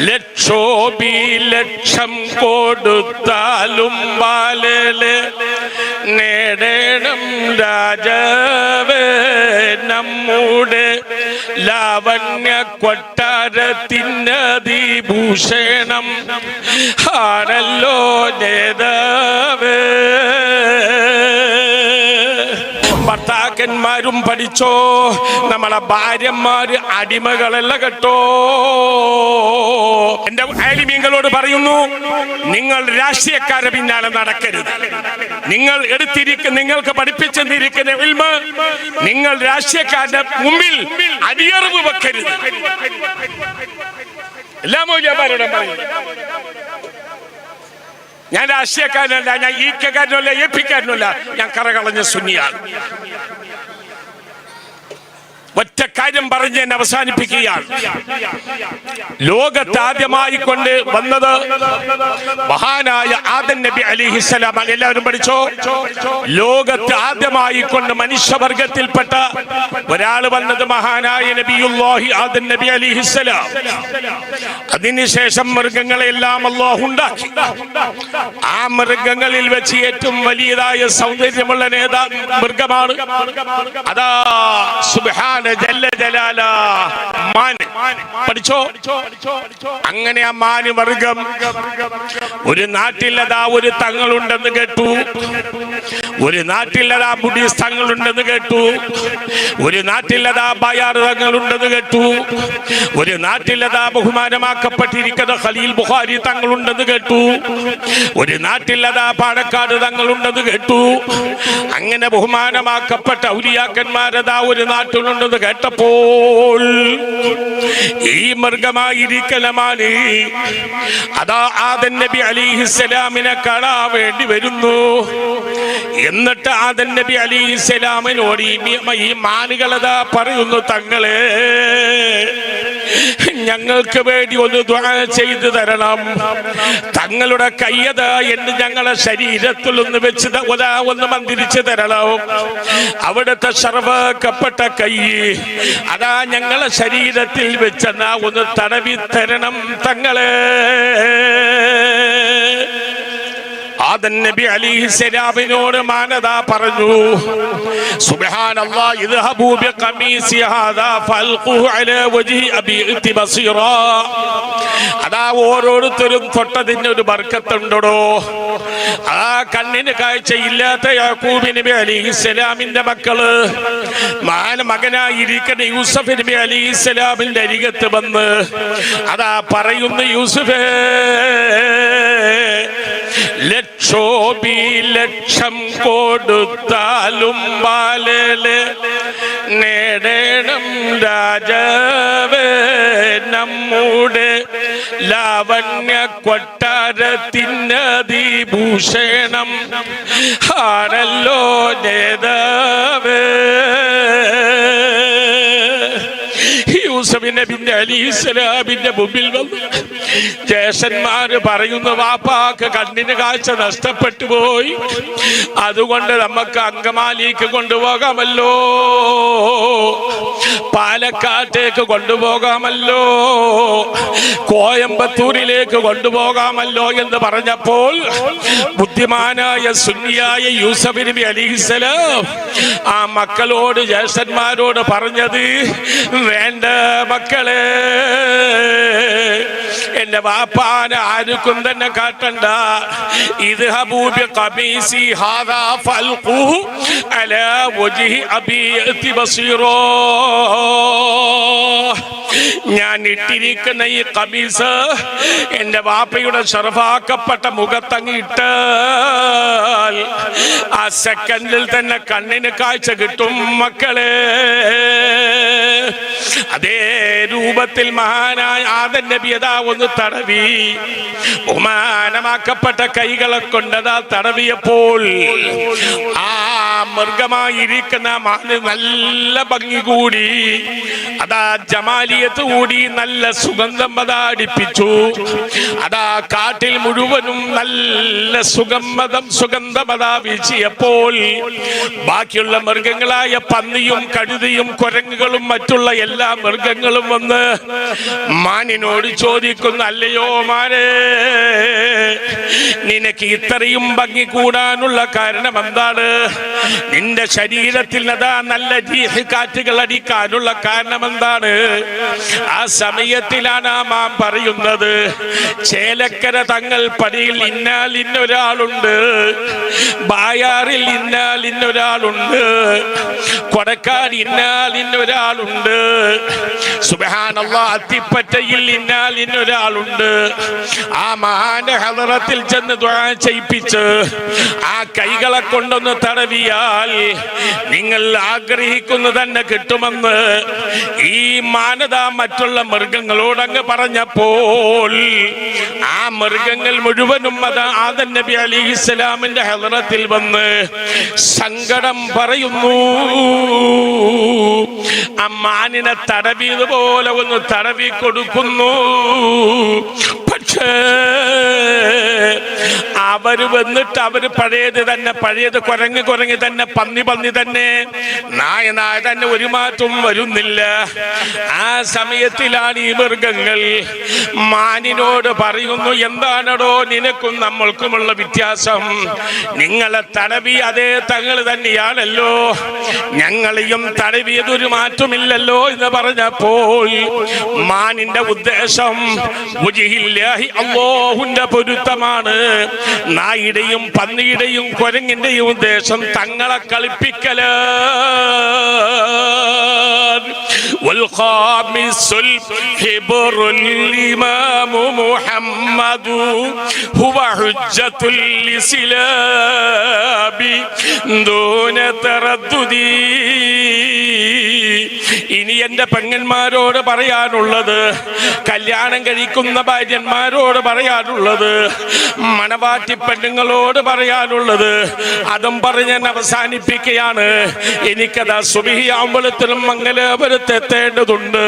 ലക്ഷോപി ലക്ഷം കൊടുത്താലും ബാലല് നേടണം രാജാവ് നമ്മുടെ ലാവണ്യ കൊട്ടാരത്തിനതിഭൂഷണം ആണല്ലോ നേതാവ്? ഭർത്താക്കന്മാരും പഠിച്ചോ. നമ്മളെ ഭാര്യന്മാര് അടിമകളല്ല കേട്ടോ. എന്റെ അയലിമീങ്ങളോട് പറയുന്നു നിങ്ങൾ രാഷ്ട്രീയക്കാരെ പിന്നാലെ നടക്കരുത്. നിങ്ങൾ എടുത്തിരിക്കുന്ന നിങ്ങൾക്ക് പഠിപ്പിച്ചെന്നിരിക്കുന്ന ഫിൽമ് നിങ്ങൾ രാഷ്ട്രീയക്കാരുടെ മുമ്പിൽ അടിയറവ് വെക്കരുത്. എല്ലാ മൗല്യന്മാരോടും പറയുന്നു ഞാൻ രാഷ്ട്രീയക്കാരനല്ല ഞാൻ ഈ കെക്കാരനല്ല എ പിക്കാരനല്ല. ഞാൻ കറകളഞ്ഞ സുന്നിയാണ്. ഒറ്റ കാര്യം പറഞ്ഞ് എന്നെ അവസാനിപ്പിക്കുകയാണ്. ലോകത്ത് ആദ്യമായി കൊണ്ട് വന്നത് മഹാനായ ആദൻ നബി അലിഹിസ്സലാം എല്ലാവരും പഠിച്ചോ? ലോകത്ത് ആദ്യമായി കൊണ്ട് മനുഷ്യവർഗത്തിൽപ്പെട്ട ഒരാൾ വന്നത് മഹാനായ നബിയുല്ലാഹി ആദൻ നബി അലിഹിസ്സലാം അതിനുശേഷം മൃഗങ്ങളെല്ലാം അള്ളാഹു ഉണ്ടാക്കി. ആ മൃഗങ്ങളിൽ വെച്ച് ഏറ്റവും വലിയതായ സൗന്ദര്യമുള്ള നേതാ മൃഗമാണ്. അതാ പഠിച്ചോ? അങ്ങനെ ആ മാന് വർഗം ഒരു നാട്ടിലതാ ഒരു തങ്ങളുണ്ടെന്ന് കേട്ടു. ഒരു നാട്ടിലതാ ബുഡീസ് തങ്ങളുണ്ടെന്ന് കേട്ടു. ഒരു നാട്ടിലതാ ബയാർ തങ്ങളുണ്ടെന്ന് കേട്ടു. ഒരു നാട്ടിലതാ ബഹുമാനമാക്കപ്പെട്ടിരിക്കുന്ന ഖലീൽ ബുഖാരി തങ്ങളുണ്ടെന്ന് കേട്ടു. ഒരു നാട്ടിലതാ പാണക്കാട് തങ്ങളുണ്ടെന്ന് കേട്ടു. അങ്ങനെ ബഹുമാനമാക്കപ്പെട്ട ഔലിയാക്കന്മാരതാ ഒരു നാട്ടിലുണ്ടെന്ന് കേട്ടപ്പോൾ ഈ മൃഗമായിരിക്കലമാണ് അതാ ആദൻ നബി അലിഹിസ്സലാമിനെ കാണാൻ വേണ്ടി വരുന്നു. എന്നിട്ട് ആദൻ നബി അലിഹിസ്സലാമിനോട് ഈ ഈ മാനുകളതാ പറയുന്നു തങ്ങളെ ഞങ്ങൾക്ക് വേണ്ടി ഒന്ന് ചെയ്തു തരണം. തങ്ങളുടെ കയ്യത എന്ന് ഞങ്ങളെ ശരീരത്തിൽ ഒന്ന് വെച്ച് ഒന്ന് മന്ദിരിച്ചു തരണം. അവിടുത്തെ സർവക്കപ്പെട്ട കൈ അതാ ഞങ്ങളെ ശരീരത്തിൽ വെച്ചെന്നാ ഒന്ന് തടവി തരണം തങ്ങളെ. ആദൻ നബി അലിഹി സലാമിനോട് മാനത പറഞ്ഞു സുബ്ഹാനല്ലാഹ് ഇദ്ഹബൂ ബിഖമീസി ഹാദാ ഫൽഖുഹു അലാ വജ്ഹി അബീഇതി ബസീറാ. അതാ ഓരോരുത്തരും തൊട്ടതിന് ഒരു ബർക്കത്തുണ്ടോ ആ കണ്ണിന് കാഴ്ചയില്ലാത്ത യാക്കൂബ് നബി അലിഹിസ്സലാമിന്റെ മക്കൾ മാന മകനായിരിക്കുന്ന യൂസഫ് നബി അലിഹിസ്സലാമിന്റെ അരികത്ത് വന്ന് അതാ പറയുന്ന യൂസുഫേ ലക്ഷോപി ലക്ഷം കൊടുത്താലും ബാലല് നേടണം രാജാവ് നമ്മുടെ ലാവണ്യ കൊട്ടാരത്തിനതിഭൂഷണം ആണല്ലോ നേതാവ്. യൂസഫ് നബിന്റെ അലി ഇസ്ലാമിന്റെ മുമ്പിൽ വന്ന് ജ്യേഷ്ഠന്മാര് പറയുന്നു വാപ്പാക്ക് കണ്ണിന് കാഴ്ച നഷ്ടപ്പെട്ടു പോയി. അതുകൊണ്ട് നമുക്ക് അങ്കമാലിക്ക് കൊണ്ടുപോകാമല്ലോ. പാലക്കാട്ടേക്ക് കൊണ്ടുപോകാമല്ലോ. കോയമ്പത്തൂരിലേക്ക് കൊണ്ടുപോകാമല്ലോ എന്ന് പറഞ്ഞപ്പോൾ ബുദ്ധിമാനായ സുന്നിയായ യൂസഫ് നബി അലിഹിസലാം ആ മക്കളോട് ജ്യേഷ്ഠന്മാരോട് പറഞ്ഞത് വേണ്ട മക്കളെ എന്റെ വാപ്പാന ആർക്കും തന്നെ കാട്ടണ്ട. ഇത് ഹബൂബി കമീസി ഹാദാ ഫൽഖു അലാ വജ്ഹി അബീഅതി ബസീറോ. ഞാൻ ഇട്ടിരിക്കുന്ന ഈ കമീസ് എന്റെ വാപ്പയുടെ ചെറുപ്പാക്കപ്പെട്ട മുഖത്തങ്ങിട്ട് ആ സെക്കൻഡിൽ തന്നെ കണ്ണിന് കാഴ്ച കിട്ടും മക്കളെ. അതേ രൂപത്തിൽ മഹാനായ ആദൻ നബി അതാ ഒന്ന് തടവി. ബഹുമാനമാക്കപ്പെട്ട കൈകളെ കൊണ്ടതാ തടവിയപ്പോൾ ആ മൃഗമായിരിക്കുന്ന മാന് നല്ല ഭംഗി കൂടി. അതാ ജമാലിയത്ത് കൂടി നല്ല സുഗന്ധം അതാ അടിപ്പിച്ചു. അതാ കാട്ടിൽ മുഴുവനും നല്ല സുഗന്ധം സുഗന്ധം അതാ വീശിയപ്പോൾ. ബാക്കിയുള്ള മൃഗങ്ങളായ പന്നിയും കഴുതിയും കുരങ്ങുകളും മറ്റുള്ള എല്ലാ മൃഗങ്ങളും വന്ന് മാനിനോട് ചോദിക്കുന്നു അല്ലയോ മാനേ നിനക്ക് ഇത്രയും ഭംഗി കൂടാനുള്ള കാരണം എന്താണ്? നിന്റെ ശരീരത്തിൽ അതാ നല്ല ജീഹ് കാറ്റുകൾ അടിക്കാനുള്ള കാരണം എന്താണ്? ആ സമയത്തിലാണ് ആ മാം പറയുന്നത് ചേലക്കര തങ്ങൾ പടിയിൽ ഇന്നാൽ ഇന്നൊരാളുണ്ട് ബായാറിൽ ഇന്നാൽ ഇന്നൊരാളുണ്ട് കൊടക്കാട് ഇന്നാൽ ഇന്നൊരാളുണ്ട് സുബഹാനല്ല അത്തിപ്പറ്റയിൽ ഇന്നാൽ ഇന്നൊരാളുണ്ട്. ആ മഹാന്റെ ഹലറത്തിൽ ചെന്ന് ചെയ്യിപ്പിച്ച് ആ കൈകളെ കൊണ്ടൊന്ന് തടവിയാൽ നിങ്ങൾ ആഗ്രഹിക്കുന്നു തന്നെ കിട്ടുമെന്ന് ഈ മാനത മറ്റുള്ള മൃഗങ്ങളോടങ്ങ് പറഞ്ഞപ്പോൾ ആ മൃഗങ്ങൾ മുഴുവനും അത് ആദൻ നബി അലി ഇസ്ലാമിന്റെ ഹലറത്തിൽ വന്ന് സങ്കടം പറയുന്നു. ആ മാനിനെ തടവിയതുപോലെ ഒന്ന് തടവി കൊടുക്കുന്നു. പക്ഷേ അവർ വന്നിട്ട് അവർ പഴയത് തന്നെ പഴയത് കുരങ്ങ് കുരങ്ങി തന്നെ പന്നി പന്നി തന്നെ. നായ നായ തന്നെ ഒരു മാറ്റവും വരുന്നില്ല. ആ സമയത്തിലാണ് ഈ മൃഗങ്ങൾ മാനിനോട് പറയുന്നു എന്താണടോ നിനക്കും നമ്മൾക്കുമുള്ള വ്യത്യാസം? നിങ്ങളെ തടവി അതേ തങ്ങൾ തന്നെയാണല്ലോ. ഞങ്ങളെയും തടവിയതൊരു മാറ്റമില്ലല്ലോ എന്ന് പറഞ്ഞപ്പോൾ മാനിന്റെ ഉദ്ദേശം ഉജിഹില്ലാഹി അല്ലാഹുവിന്റെ പൊരുത്തമാണ് നായുടെയും പന്നിയുടെയും കുരങ്ങിന്റെയും ഉദ്ദേശം തങ്ങളെ കളിപ്പിക്കല് والخامس الحبر الإمام محمد هو حجة الإسلام دون تردد ഇനി എന്റെ പെങ്ങന്മാരോട് പറയാനുള്ളത് കല്യാണം കഴിക്കുന്ന ഭാര്യന്മാരോട് പറയാനുള്ളത്? മണവാട്ടി പെണ്ണുങ്ങളോട് പറയാനുള്ളത്. അതും പറഞ്ഞ് ഞാൻ അവസാനിപ്പിക്കുകയാണ്. എനിക്കതാ സുബിഹിയാമ്പലത്തിലും മംഗലാപുരത്ത് എത്തേണ്ടതുണ്ട്.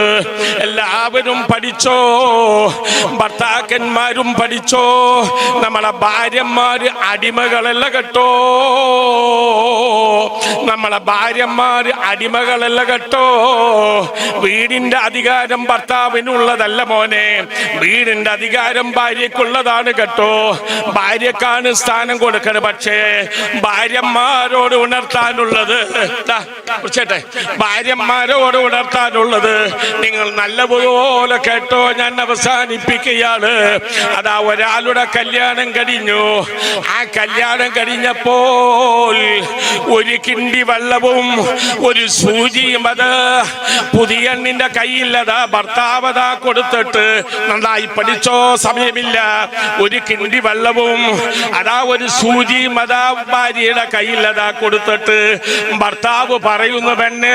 എല്ലാവരും പഠിച്ചോ? ഭർത്താക്കന്മാരും പഠിച്ചോ? നമ്മളെ ഭാര്യന്മാര് അടിമകളല്ല കേട്ടോ? നമ്മളെ ഭാര്യന്മാര് അടിമകളല്ല കേട്ടോ? വീടിന്റെ അധികാരം ഭർത്താവിനുള്ളതല്ല മോനെ. വീടിന്റെ അധികാരം ഭാര്യക്കുള്ളതാണ് കേട്ടോ. ഭാര്യക്കാണ് സ്ഥാനം കൊടുക്കണം പക്ഷേ ഭാര്യന്മാരോട് ഉണർത്താനുള്ളത് കുറിച്ചേട്ടെ. ഭാര്യന്മാരോട് ഉണർത്താനുള്ളത് നിങ്ങൾ നല്ലപോലെ കേട്ടോ. ഞാൻ അവസാനിപ്പിക്കുകയാണ്. അതാ ഒരാളുടെ കല്യാണം കഴിഞ്ഞു. ആ കല്യാണം കഴിഞ്ഞപ്പോൾ ഒരു കിണ്ടി വെള്ളവും ഒരു സൂചിയും അത് പുതിയ എണ്ണിന്റെ കയ്യില്ലതാ ഭർത്താവതാ കൊടുത്തിട്ട് നന്നായി പഠിച്ചോ സമയമില്ല. ഒരു കിണ്ടി വെള്ളവും അതാ ഒരു സൂചിയും അതാ ഭാര്യയുടെ കയ്യിലതാ കൊടുത്തിട്ട് ഭർത്താവ് പറയുന്ന പെണ്ണ്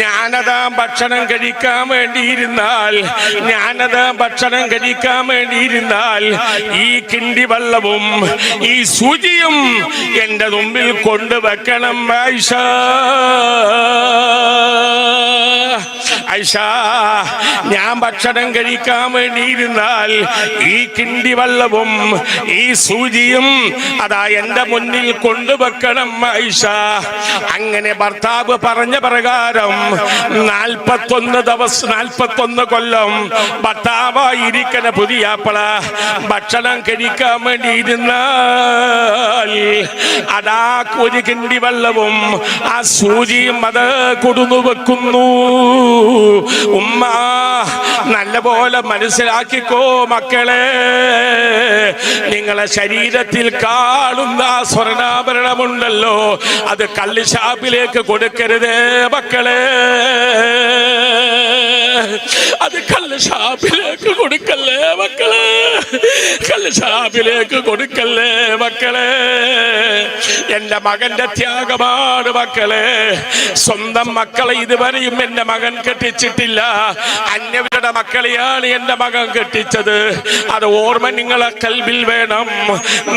ഞാനതാ ഭക്ഷണം കഴിക്കാൻ വേണ്ടിയിരുന്നാൽ ഞാനതാ ഭക്ഷണം കഴിക്കാൻ വേണ്ടിയിരുന്നാൽ ഈ കിണ്ടി വെള്ളവും ഈ സൂചിയും എന്റെ മുമ്പിൽ കൊണ്ടുവെക്കണം ആയിഷ. ഐഷ ഞാൻ ഭക്ഷണം കഴിക്കാൻ വേണ്ടിയിരുന്നാൽ ഈ കിണ്ടി വള്ളവും ഈ സൂചിയും അതാ എന്റെ മുന്നിൽ കൊണ്ടുവെക്കണം ഐഷ അങ്ങനെ ഭർത്താവ് പറഞ്ഞ പ്രകാരം നാൽപ്പത്തൊന്ന് ദിവസം നാൽപ്പത്തൊന്ന് കൊല്ലം ഭർത്താവായിരിക്കണ പുതിയാപ്പള ഭക്ഷണം കഴിക്കാൻ വേണ്ടി ഇരുന്നാൽ അതാ ഒരു കിണ്ടി വള്ളവും ആ സൂചിയും അത് കൊടുന്നു വെക്കുന്നു ഉമ്മ നല്ലപോലെ മനസ്സിലാക്കിക്കോ മക്കളെ. നിങ്ങളെ ശരീരത്തിൽ കാണുന്ന ആ സ്വർണാഭരണമുണ്ടല്ലോ അത് കള്ളിഷാപ്പിലേക്ക് കൊടുക്കരുത് മക്കളെ. അത് കള്ളിഷാപ്പിലേക്ക് കൊടുക്കല്ലേ മക്കളെ? കള്ളിഷാപ്പിലേക്ക് കൊടുക്കല്ലേ മക്കളെ? എന്റെ മകന്റെ ത്യാഗമാണ് മക്കളെ. സ്വന്തം മക്കളെ ഇതുവരെയും എന്റെ മകൻ കെട്ടിച്ചിട്ടില്ല. അന്യവരുടെ മക്കളെയാണ് എന്റെ മകൻ കെട്ടിച്ചത്. അത് ഓർമ്മ നിങ്ങളെ കൽവിൽ വേണം.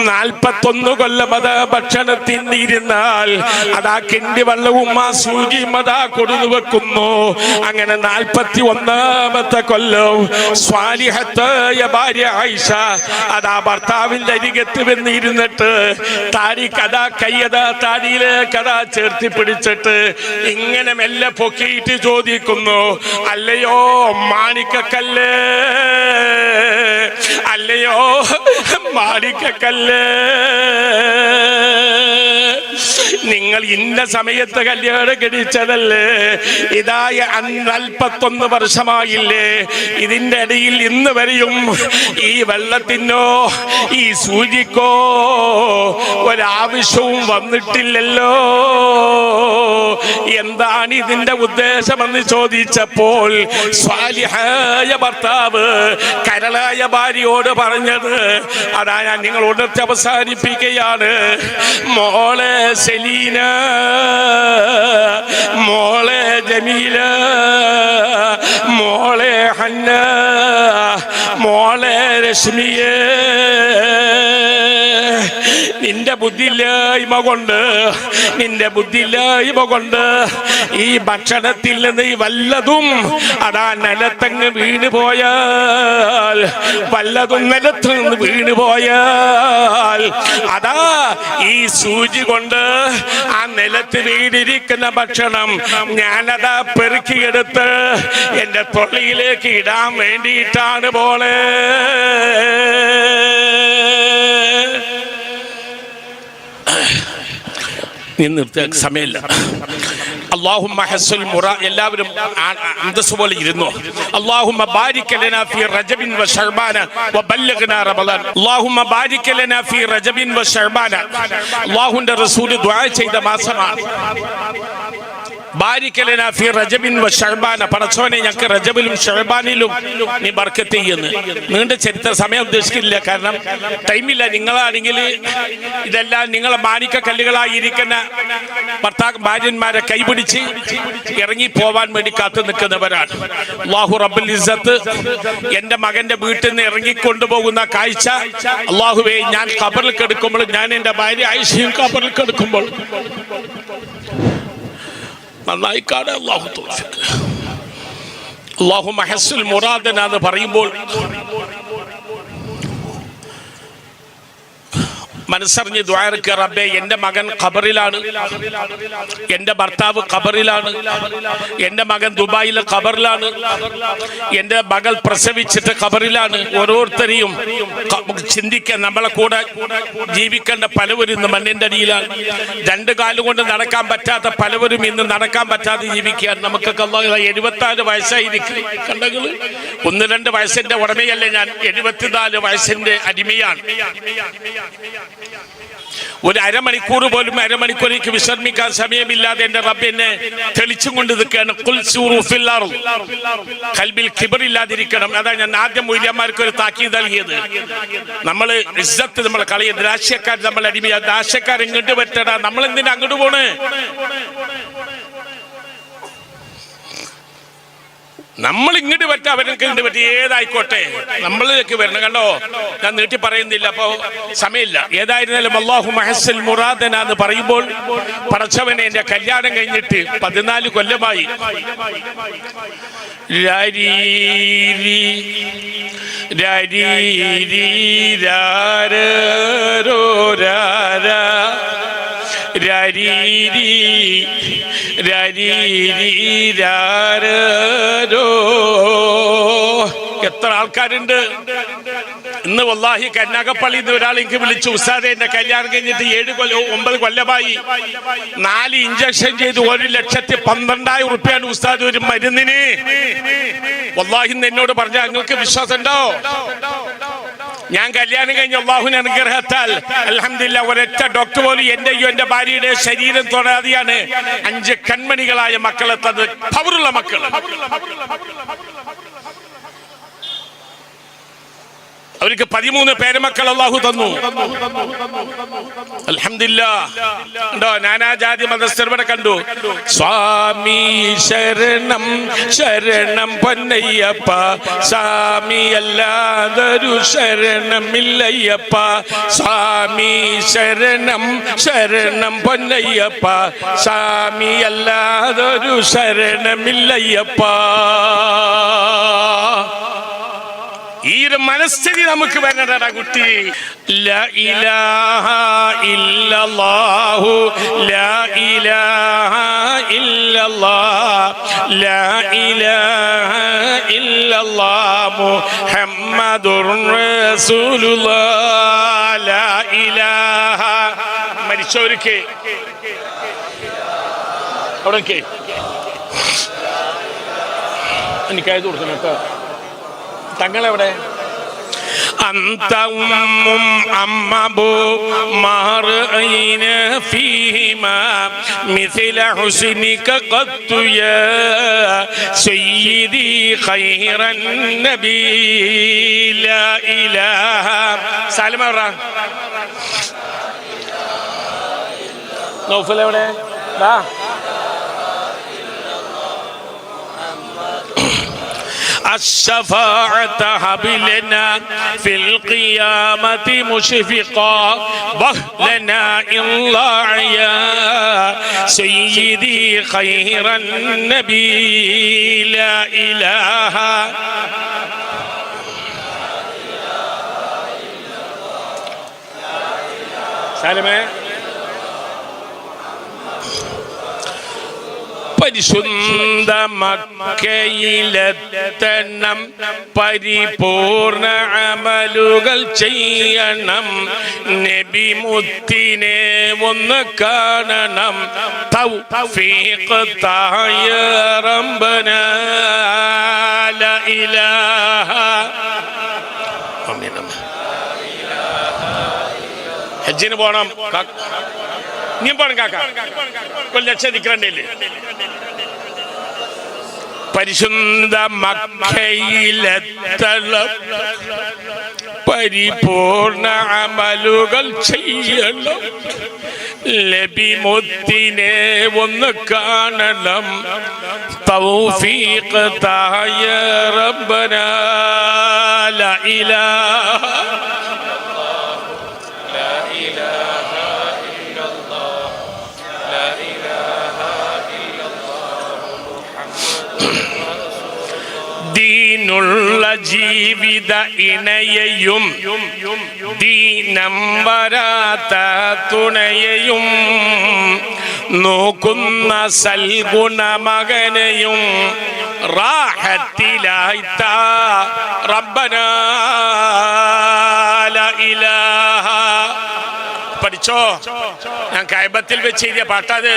നാൽപ്പത്തൊന്ന് കൊല്ലം അത് ഭക്ഷണത്തിന് ഇരുന്നാൽ അതാ കിണ്ടി വള്ളവും ആ സൂചിയും അതാ കൊടുന്നു വെക്കുന്നു. അങ്ങനെ നാൽപ്പത്തി ഒന്നാമത്തെ കൊല്ലവും സ്വാലിഹത്തായ ഭാര്യ ആയിഷ. അതാ ഭർത്താവിന്റെ അരികത്ത് വന്നിരുന്നിട്ട് താടി കഥ കയ്യത താടിയിലെ കഥ ചേർത്തി പിടിച്ചിട്ട് ഇങ്ങനെ മെല്ലെ പൊക്കിയിട്ട് ചോദിക്കുന്നു അല്ലയോ മാണിക്കക്കല്ല്? അല്ലയോ മാണിക്കക്കല്ല്? നിങ്ങൾ ഇന്ന സമയത്ത് കല്യാണം കഴിച്ചതല്ലേ? ഇതായ അൻപത്തൊന്ന് വർഷമായില്ലേ? ഇതിന്റെ അടിയിൽ ഇന്ന് വരെയും ഈ വെള്ളത്തിനോ ഈ സൂചിക്കോ ഒരാവശ്യവും വന്നിട്ടില്ലല്ലോ. എന്താണ് ഇതിന്റെ ഉദ്ദേശമെന്ന് ചോദിച്ചപ്പോൾ സ്വാലിഹായ ഭർത്താവ് കരളായ ഭാര്യയോട് പറഞ്ഞത് അതാ ഞാൻ ഉണർത്തി അവസാനിപ്പിക്കുകയാണ്. മോളെ സെലീന മോളെ ജമീല മോളെ ഹന്ന മോളെ രശ്മിയേ. നിന്റെ ബുദ്ധിയില്ലായ്മ കൊണ്ട് നിന്റെ ബുദ്ധിയില്ലായ്മ കൊണ്ട് ഈ ഭക്ഷണത്തിൽ നിന്ന് വല്ലതും അതാ നിലത്തങ്ങ് വീണ് പോയാൽ വല്ലതും നിലത്ത് നിന്ന് വീണ് പോയാൽ അതാ ഈ സൂചി കൊണ്ട് ആ നിലത്ത് വീണിരിക്കുന്ന ഭക്ഷണം ഞാനതാ പെറുക്കിയെടുത്ത് എന്റെ തൊള്ളിയിലേക്ക് ഇടാൻ വേണ്ടിയിട്ടാണ് പോളെ നീ നിർത്തിയ സമയമില്ല. അള്ളാഹുമ്മ ഹസ്സുൽ മുറ. എല്ലാവരും ആ- പോലെ ഇരുന്നു. അള്ളാഹുമ്മ ബാരിക ലനാ ഫീ റജബിൻ വ ശഅബാന വ ബല്ലഗ്നാ റമളാൻ അള്ളാഹുമ്മ ബാരിക ലനാ ഫീ റജബിൻ വ ശഅബാന അള്ളാഹുവിന്റെ റസൂൽ ദുആ ചെയ്ത മാസമാണ്. ബാരിക ഫി റജബിൻ വ ഷഅബാന പടച്ചോനെ ഞങ്ങൾക്ക് റജബിലും ഷഅബാനിലും നീ ബർക്കത്ത് ചെയ്യുന്നു. നീണ്ട ചരിത്ര സമയം ഉദ്ദേശിക്കില്ല കാരണം ടൈമില്ല. നിങ്ങളാണെങ്കിൽ ഇതെല്ലാം നിങ്ങളെ മാണിക്ക കല്ലുകളായിരിക്കുന്ന ഭർത്താവ് ഭാര്യന്മാരെ കൈപിടിച്ച് ഇറങ്ങി പോവാൻ വേണ്ടി കാത്തു നിൽക്കുന്നവരാണ്. അള്ളാഹു റബ്ബുൽ ഇസ്സത്ത് എന്റെ മകന്റെ വീട്ടിൽ നിന്ന് ഇറങ്ങിക്കൊണ്ടുപോകുന്ന കാഴ്ച അള്ളാഹുവെ ഞാൻ കബറിൽ കെടുക്കുമ്പോൾ ഞാൻ എന്റെ ഭാര്യ ആയിഷയും കബറിൽ കെടുക്കുമ്പോൾ നന്നായി കാണാൻ അള്ളാഹു തോഫിക്ക് അള്ളാഹു മഹസുൽ മുറാദന എന്ന് പറയുമ്പോൾ മനസ്സറിഞ്ഞ് ദ്വാരക്ക് റബ്ബെ എന്റെ മകൻ ഖബറിലാണ്. എന്റെ ഭർത്താവ് ഖബറിലാണ്. എന്റെ മകൻ ദുബായിലെ ഖബറിലാണ്. എന്റെ മകൾ പ്രസവിച്ചിട്ട് ഖബറിലാണ്. ഓരോരുത്തരെയും ചിന്തിക്കാൻ നമ്മളെ കൂടെ ജീവിക്കേണ്ട പലവരും ഇന്ന് മണ്ണിന്റെ അടിയിലാണ്. രണ്ട് കാലം കൊണ്ട് നടക്കാൻ പറ്റാത്ത പലവരും ഇന്ന് നടക്കാൻ പറ്റാതെ ജീവിക്കുകയാണ്. നമുക്കൊക്കെ എഴുപത്തിനാല് വയസ്സായിരിക്കും ഒന്ന് രണ്ട് വയസ്സിന്റെ ഉടമയല്ല ഞാൻ. എഴുപത്തിനാല് വയസ്സിന്റെ അടിമയാണ്. ഒരു അരമണിക്കൂർ പോലും അരമണിക്കൂർ എനിക്ക് വിശ്രമിക്കാൻ സമയമില്ലാതെ എന്റെ റബ്ബ് എന്നെ തെളിച്ചും കൊണ്ട് നിൽക്കുകയാണ്. കൽബിൽ കിബറില്ലാതിരിക്കണം അതാ ഞാൻ ആദ്യം മൂല്യന്മാർക്ക് ഒരു താക്കീത് നൽകിയത്. നമ്മൾ ഇസ്സത്ത് നമ്മൾ കളയുന്നത് രാഷ്ട്രീയക്കാർ നമ്മൾ അടിമയാ രാഷ്ട്രീയക്കാർ ഇങ്ങോട്ട് പറ്റടാ നമ്മൾ എന്തിനാ അങ്ങോട്ട് പോണ്? നമ്മൾ ഇങ്ങോട്ട് പറ്റ അവർക്ക് ഇങ്ങോട്ട് പറ്റി? ഏതായിക്കോട്ടെ. നമ്മളിലേക്ക് വരണം. കണ്ടോ? ഞാൻ നീട്ടി പറയുന്നില്ല. അപ്പോ സമയമില്ല. ഏതായിരുന്നാലും അള്ളാഹു മഹസൽ മുറാദന എന്ന് പറയുമ്പോൾ പടച്ചവനെ എന്റെ കല്യാണം കഴിഞ്ഞിട്ട് പതിനാല് കൊല്ലമായി. രാരാ. രാരീരി, രാരീരി, രാരരോ. എത്ര ആൾക്കാരുണ്ട്? ഇന്ന് വല്ലാഹി കന്യാകപ്പള്ളി എന്ന് ഒരാൾ എനിക്ക് വിളിച്ചു ഉസാദെ എന്റെ കല്യാണം കഴിഞ്ഞിട്ട് ഏഴ് കൊല്ലം ഒമ്പത് കൊല്ലമായി. നാല് ഇഞ്ചക്ഷൻ ചെയ്ത് ഒരു ലക്ഷത്തി പന്ത്രണ്ടായിരം ഉറുപ്പ്യാണ് ഉസ്താദ് ഒരു മരുന്നിന്. വല്ലാഹിന്ന് എന്നോട് പറഞ്ഞ നിങ്ങൾക്ക് വിശ്വാസം ഉണ്ടോ ഞാൻ കല്യാണം കഴിഞ്ഞ അള്ളാഹുവിന് അനുഗ്രഹത്താൽ അലഹമില്ല ഒരൊറ്റ ഡോക്ടർ പോലും എന്റെയോ എന്റെ ഭാര്യയുടെ ശരീരം തൊടാതെയാണ് അഞ്ച് കൺമണികളായ മക്കളെ തന്നത്. പവറുള്ള മക്കൾ അവർക്ക് പതിമൂന്ന് പേരമക്കൾ അള്ളാഹു തന്നു. ഉണ്ടോ നാനാജാതി മതസ്ഥർ ഇവിടെ കണ്ടു. സ്വാമി ശരണം ശരണം പൊന്നയ്യപ്പ. സ്വാമി അല്ലാതൊരു ശരണമില്ലയ്യപ്പ. സ്വാമി ശരണം ശരണം പൊന്നയ്യപ്പ. സ്വാമി അല്ലാതൊരു ശരണമില്ലയ്യപ്പ. ഈ ഒരു മനസ്ഥിതി നമുക്ക് വരണടാ കുട്ടി. ലാ ഇലാഹ ലാ ഇലാഹ ഇല്ലല്ലാഹ്. ലാ ഇലാഹ ഇല്ലല്ലാഹ് ലാ ഇലാഹ. മരിച്ചവർക്ക്. അവിടെ കൊടുക്കണം കേട്ടോ. തങ്ങളെവിടെ? അന്തവും അമ്മബോ മാറിന് ഫീമ മിഥില ഹുസ്നിക ഖത്തുയ സയ്യിദി ഖൈറൻ നബീല ലാ ഇലാഹ. നൗഫലെവിടെ പറ. എവിടെ? الشفاعة هب لنا في القيامة مشفقا. ضه لنا الله يا سيدي خير النبي. لا إله. سالمة പരിശുദ്ധ മക്കയിലെത്തണം പരിപൂർണ അമലുകൾ ചെയ്യണം. നബി മുത്തിനെ ഒന്ന് കാണണം. തൗഫീഖ് തായ ലാ ഇലാഹ. ആമീൻ. ഹജ്ജിന് പോണം. പരിശുദ്ധ മക്കയിലെത്തണം. പരിപൂർണ അമലുകൾ ചെയ്യണം. ലബിമുത്തിനെ ഒന്ന് കാണണം. തൗഫീഖ് തായ റബ്ബന ലാ ഇലാഹ ദീനുള്ള ജീവിത ഇണയെയും ദീനം വരാത്ത തുണയെയും നോക്കുന്ന സൽഗുണ മകനെയും റാഹത്തിലായിത്ത റബ്ബന. ലാ ഇലാഹ. പഠിച്ചോ? ഞാൻ കൈബത്തിൽ വെച്ച് എഴുതിയ പാട്ടത്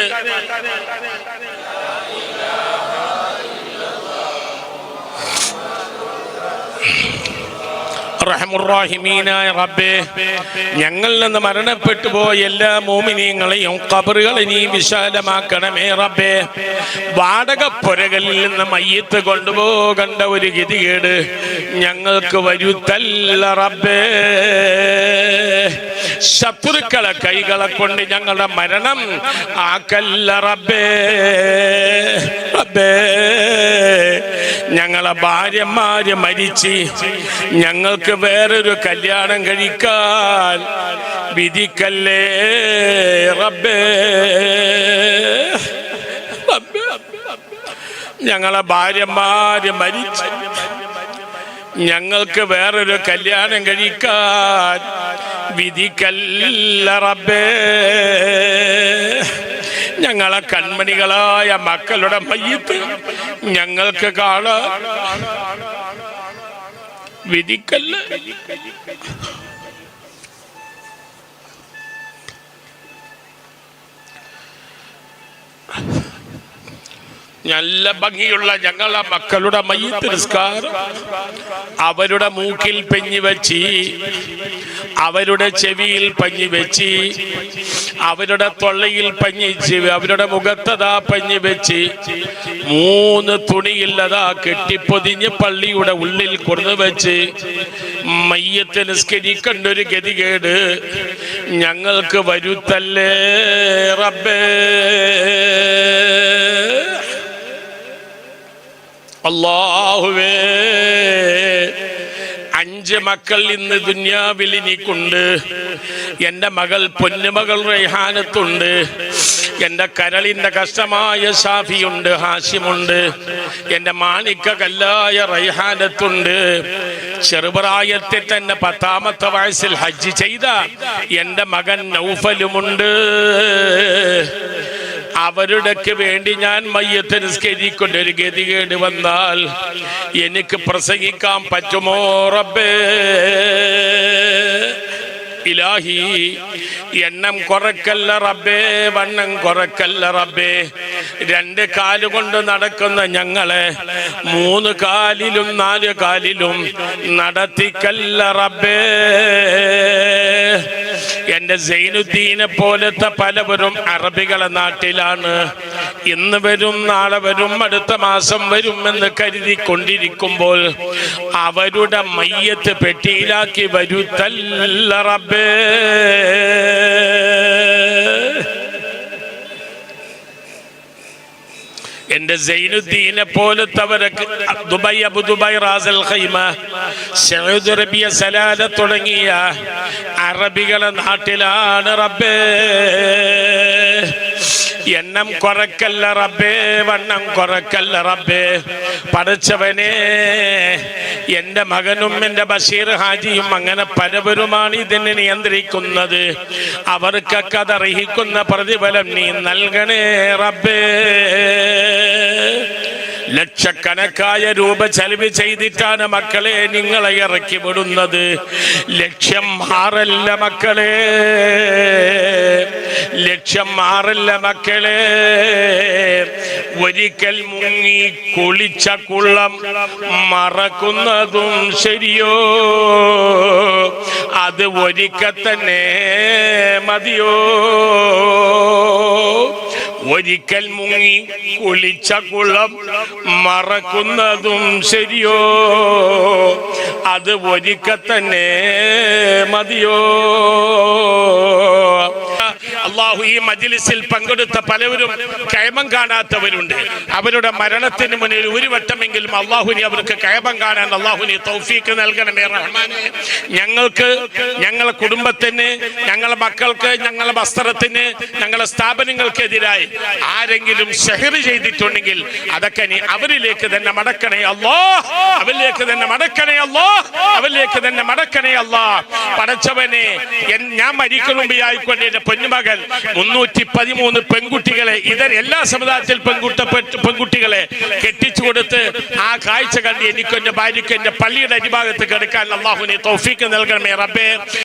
റഹമുറാഹിമീനായ റബ്ബേ ഞങ്ങളിൽ നിന്ന് മരണപ്പെട്ടു പോയ എല്ലാ മോമിനിയങ്ങളെയും കബറുകളെ നീ വിശാലമാക്കണമേ റബ്ബേ. വാടക പുരകളിൽ നിന്ന് മയ്യത്ത് കൊണ്ടുപോകേണ്ട ഒരു ഗതികേട് ഞങ്ങൾക്ക് വരുത്തല്ല റബ്ബേ. ശത്രുക്കളെ കൈകളെ കൊണ്ട് ഞങ്ങളുടെ മരണം ആക്കല്ല റബ്ബേ. റബ്ബേ. ഞങ്ങളെ ഭാര്യമാര് മരിച്ച് ഞങ്ങൾക്ക് വേറൊരു കല്യാണം കഴിക്കാൻ വിധിക്കല്ലേ? റബ്ബേ. ഞങ്ങളെ ഭാര്യമാര് മരിച്ച് ഞങ്ങൾക്ക് വേറൊരു കല്യാണം കഴിക്കാൻ വിധിക്കല്ല റബ്ബേ. ഞങ്ങളെ കൺമണികളായ മക്കളുടെ മയ്യത്ത് ഞങ്ങൾക്ക് കാണ വിധിക്കല്ല. നല്ല ഭംഗിയുള്ള ഞങ്ങളെ മക്കളുടെ മയ്യത്ത് നിസ്കാരം. അവരുടെ മൂക്കിൽ പെഞ്ഞി വെച്ച്. അവരുടെ ചെവിയിൽ പഞ്ഞി വെച്ച്. അവരുടെ തൊള്ളയിൽ പഞ്ഞി അവരുടെ മുഖത്തതാ പഞ്ഞി വെച്ച്. മൂന്ന് തുണിയില്ലതാ കെട്ടിപ്പൊതിഞ്ഞ് പള്ളിയുടെ ഉള്ളിൽ കൊണ്ടു വെച്ച്. മയ്യത്ത് നിസ്കരിക്കേണ്ട ഒരു ഗതികേട് ഞങ്ങൾക്ക് വരുത്തല്ലേ റബ്ബേ? അള്ളാഹുവേ അഞ്ച് മക്കൾ ഇന്ന് ദുന്യാവിൽ എനിക്കുണ്ട് എന്റെ മകൾ പൊന്നുമകൾ റെഹാനത്തുണ്ട് എന്റെ കരളിന്റെ കഷ്ടമായ ഷാഫിയുണ്ട് ഹാഷിമുണ്ട്. എന്റെ മാണിക്ക കല്ലായ റൈഹാനത്തുണ്ട് ചെറുപ്രായത്തിൽ തന്നെ പത്താമത്തെ വയസ്സിൽ ഹജ്ജ് ചെയ്ത എന്റെ മകൻ നൗഫലുമുണ്ട്. അവരുടെക്ക് വേണ്ടി ഞാൻ മയ്യത്ത് നിസ്കരിക്കൊണ്ട് ഒരു ഗതികേട് വന്നാൽ എനിക്ക് പ്രസംഗിക്കാൻ പറ്റുമോ റബ്ബേ? ഇലാഹി എണ്ണം കുറക്കല്ല റബ്ബേ. വണ്ണം കുറക്കല്ല റബ്ബേ. രണ്ട് കാലുകൊണ്ട് നടക്കുന്ന ഞങ്ങളെ മൂന്ന് കാലിലും നാല് കാലിലും നടത്തിക്കല്ല റബ്ബേ. എന്റെ സൈനുദ്ദീനെ പോലത്തെ പലവരും അറബികളെ നാട്ടിലാണ്. ഇന്ന് വരും നാളെ വരും അടുത്ത മാസം വരും എന്ന് കരുതി കൊണ്ടിരിക്കുമ്പോൾ അവരുടെ മയ്യത്ത് പെട്ടിയിലാക്കി വരുത്തല്ല റബ്ബേ. എന്റെ സൈനുദ്ദീനെ പോലത്തവരൊക്കെ Dubai Abu Dhabi Ras al Khaimah Saudi Arabia Salalah തുടങ്ങിയ അറബികളെ നാട്ടിലാണ് റബ്ബേ. എണ്ണം കുറക്കല്ല റബ്ബേ വണ്ണം കുറക്കല്ല റബ്ബേ. പഠിച്ചവനെ എന്റെ മകനും എന്റെ ബഷീർ ഹാജിയും അങ്ങനെ പലവരുമാണ് ഇതിനെ നിയന്ത്രിക്കുന്നത്. അവർക്കൊക്കെ അതർഹിക്കുന്ന പ്രതിഫലം നീ നൽകണേ റബ്ബേ. ലക്ഷക്കണക്കായ രൂപ ചെലവ് ചെയ്തിട്ടാണ് മക്കളെ നിങ്ങളെ ഇറക്കി വിടുന്നത്. ലക്ഷ്യം മാറല്ല മക്കളെ. ലക്ഷ്യം മാറല്ല മക്കളെ. ഒരിക്കൽ മുങ്ങി കുളിച്ച കുള്ളം മറക്കുന്നതും ശരിയോ? അത് ഒരിക്കൽ തന്നെ മതിയോ? ഒരിക്കൽ മുങ്ങി കുളിച്ച കുളം മറക്കുന്നതും ശരിയോ? അത് ഒരിക്കൽ തന്നെ മതിയോ? അള്ളാഹു ഈ മജിലിസിൽ പങ്കെടുത്ത പലവരും കയമം കാണാത്തവരുണ്ട്. അവരുടെ മരണത്തിന് മുന്നിൽ ഒരു വട്ടമെങ്കിലും അള്ളാഹുനി അവർക്ക് കയമം കാണാൻ അള്ളാഹുനി തൗഫീക്ക് നൽകണമേ റഹ്മാനെ. ഞങ്ങൾക്ക് ഞങ്ങളെ കുടുംബത്തിന് ഞങ്ങളെ മക്കൾക്ക് ഞങ്ങളെ വസ്ത്രത്തിന് ഞങ്ങളെ സ്ഥാപനങ്ങൾക്കെതിരായി ആരെങ്കിലും ഷെഹർ ചെയ്തിട്ടുണ്ടെങ്കിൽ അതൊക്കെ നീ അവരിലേക്ക് തന്നെ മടക്കണേ അല്ലോ. അവരിലേക്ക് തന്നെ മടക്കണേ അല്ലോ. അവരിലേക്ക് തന്നെ മടക്കണേ അല്ലോ. പടച്ചവനെ ഞാൻ മരിക്കുമ്പോൾ ആയിക്കൊണ്ട് എന്റെ പൊന്നുമകൻ മുന്നൂറ്റി പതിമൂന്ന് പെൺകുട്ടികളെ ഇതര എല്ലാ സമുദായത്തിൽ പെൺകുട്ട പെൺകുട്ടികളെ കെട്ടിച്ചു കൊടുത്ത് ആ കാഴ്ച കണ്ട് എനിക്കും എന്റെ ഭാര്യയ്ക്കും എന്റെ പള്ളിയുടെ അരിഭാഗത്ത് കിടക്കാൻ അള്ളാഹുനെ തോഫിക്ക് നൽകണമേ റബ്ബേ.